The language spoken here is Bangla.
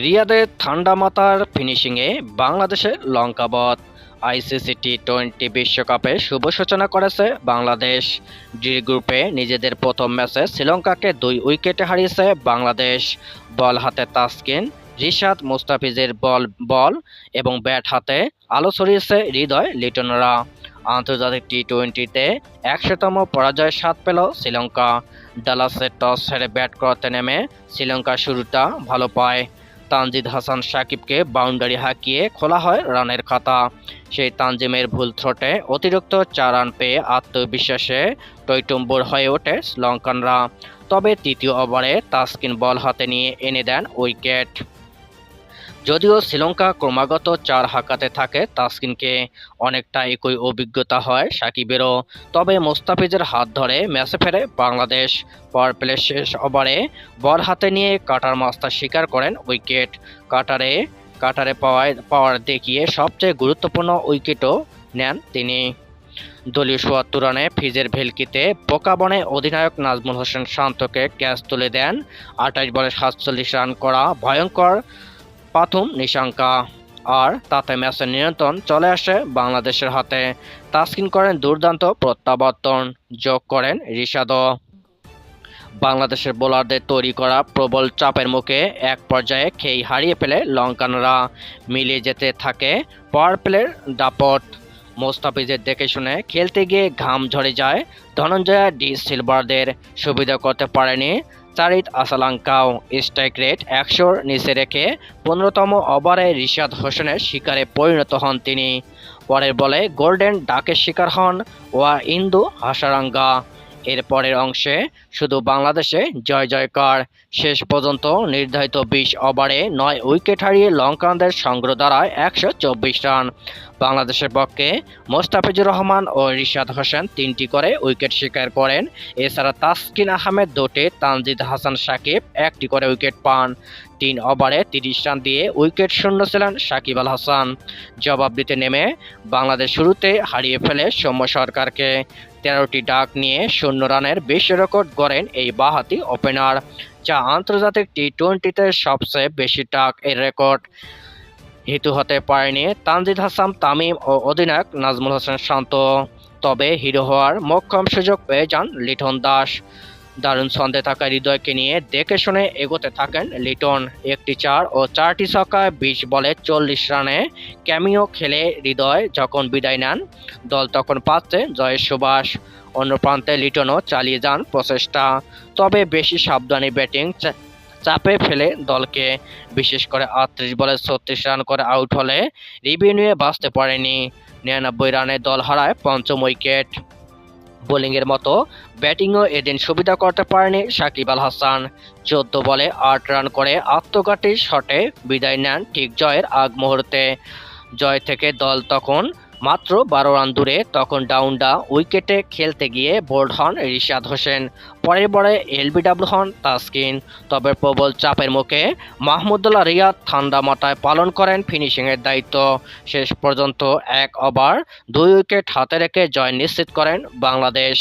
রিয়াদে ঠান্ডা মাথার ফিনিশিংয়ে বাংলাদেশের লঙ্কাবধ। আইসিসি টি টোয়েন্টি বিশ্বকাপে শুভ সূচনা করেছে বাংলাদেশ। ডি গ্রুপে নিজেদের প্রথম ম্যাচে শ্রীলঙ্কাকে দুই উইকেটে হারিয়েছে বাংলাদেশ। বল হাতে তাসকিন, রিশাদ মুস্তাফিজের বল বল এবং ব্যাট হাতে আলো ছড়িয়েছে হৃদয় লিটনরা। আন্তর্জাতিক টি টোয়েন্টিতে একশোতম পরাজয়ের স্বাদ পেল শ্রীলঙ্কা। ডালাসে টস হেরে ব্যাট করতে নেমে শ্রীলঙ্কা শুরুটা ভালো পায়। তানজিদ হাসান সাকিবকে বাউন্ডারি হাঁকিয়ে খোলা হয় রানের খাতা। সেই তানজিমের ভুল থ্রোটে অতিরিক্ত চার রান পেয়ে আত্মবিশ্বাসে টৈটম্বর হয়ে ওঠে শ্রীলঙ্কানরা। তবে তৃতীয় ওভারে তাসকিন বল হাতে নিয়ে এনে দেন উইকেট। যদিও শ্রীলঙ্কা ক্রমাগত চার হাকাতে থাকে, তাসকিনকে অনেকটা একই অভিজ্ঞতা হয় সাকিবেরও। তবে মোস্তাফিজের হাত ধরে ম্যাচে ফেরে বাংলাদেশ পাওয়ার প্লে শেষ ওভারে বল হাতে নিয়ে কাটার মাস্তা স্বীকার করেন উইকেট কাটারে। কাটারে পাওয়ায়, পাওয়ার দেখিয়ে সবচেয়ে গুরুত্বপূর্ণ উইকেটও নেন তিনি। দলীয় সোয়াত্তর রানে ফিজের ভেলকিতে পোকাবনে অধিনায়ক নাজমুল হোসেন শান্তকে ক্যাচ তুলে দেন। আঠাশ বলে সাতচল্লিশ রান করা ভয়ঙ্কর প্রথম নিশাঙ্কা। আর তাতে ম্যাচের নিয়ন্ত্রণ চলে আসে বাংলাদেশের হাতে। তাসকিন করেন দুর্দান্ত প্রত্যাবর্তন। যোগ করেন রিশাদও। বাংলাদেশের বোলারদের তৈরি করা প্রবল চাপের মুখে এক পর্যায়ে খেই হারিয়ে ফেলে লঙ্কানরা। মিলিয়ে যেতে থাকে পাওয়ার প্লের দাপট। মোস্তাফিজের দেখে শুনে খেলতে গিয়ে ঘাম ঝরে যায় ধনঞ্জয়া ডি সিলভারদের। সুবিধা করতে পারেনি চারিত আসালাঙ্কাও স্ট্রাইক রেট একশোর নিচে রেখে পনেরোতম ওভারে রিশাদ হোসেনের শিকারে পরিণত হন তিনি। পরের বলে গোল্ডেন ডাকের শিকার হন ওয়া ইন্দু হাসারাঙ্গা। এর পরের অংশে শুধু বাংলাদেশে জয় জয়কার। শেষ পর্যন্ত নির্ধারিত বিশ ওভারে নয় উইকেট হারিয়ে লঙ্কানদের সংগ্রহ দ্বারায় একশো চব্বিশ রান। বাংলাদেশের পক্ষে মোস্তাফিজুর রহমান ও রিশাদ হোসেন তিনটি করে উইকেট শিকার করেন। এছাড়া তাসকিন আহমেদ দুটি, তানজিদ হাসান সাকিব একটি করে উইকেট পান। তিন ওভারে তিরিশ রান দিয়ে উইকেট শূন্য ছিলেন সাকিব আল হাসান। জবাব দিতে নেমে বাংলাদেশ শুরুতে হারিয়ে ফেলে সৌম্য সরকারকে। তেরোটি ডাক নিয়ে শূন্য রানের বিশ্ব রেকর্ড গড়েন এই বাহাতি ওপেনার, যা আন্তর্জাতিক টি টোয়েন্টিতে সবচেয়ে বেশি ডাক এর রেকর্ড। হিতু হতে পারেনি তানজিদ হাসান, তামিম ও অধিনায়ক নাজমুল হোসেন শান্ত। তবে হিরো হওয়ার মোক্ষম সুযোগ পেয়ে যান লিটন দাস। দারুণ ছন্দে থাকা হৃদয়কে নিয়ে দেখে শুনে এগোতে থাকেন লিটন। একটি চার ও চারটি ছক্কায় বিশ বলে চল্লিশ রানে ক্যামিও খেলে হৃদয় যখন বিদায় নেন, দল তখন পাচ্ছে জয়ের সুবাস। অন্য প্রান্তে লিটনও চালিয়ে যান প্রচেষ্টা। তবে বেশি সাবধানী ব্যাটিং চাপে ফেলে দলকে। বিশেষ করে আটত্রিশ বলে ছত্রিশ রান করে আউট হলে রিভিউ নিয়ে বাঁচতে পারেনি। নিরানব্বই রানে দল হারায় পঞ্চম উইকেট। বোলিংয়ের মতো ব্যাটিংও এদিন সুবিধা করতে পারেনি সাকিব আল হাসান। চোদ্দ বলে আট রান করে আত্মঘাতী শটে বিদায় নেন ঠিক জয়ের আগ মুহূর্তে। জয় থেকে দল তখন মাত্র বারো রান দূরে তখন ডাউনডা উইকেটে খেলতে গিয়ে বোল্ড হন রিশাদ হোসেন। পরের বলে এলবিডাব্লিউ হন তাসকিন। তবে প্রবল চাপের মুখে মাহমুদুল্লাহ রিয়াদ ঠান্ডা মাথায় পালন করেন ফিনিশিংয়ের দায়িত্ব। শেষ পর্যন্ত এক ওভার, দুই উইকেট হাতে রেখে জয় নিশ্চিত করেন বাংলাদেশ।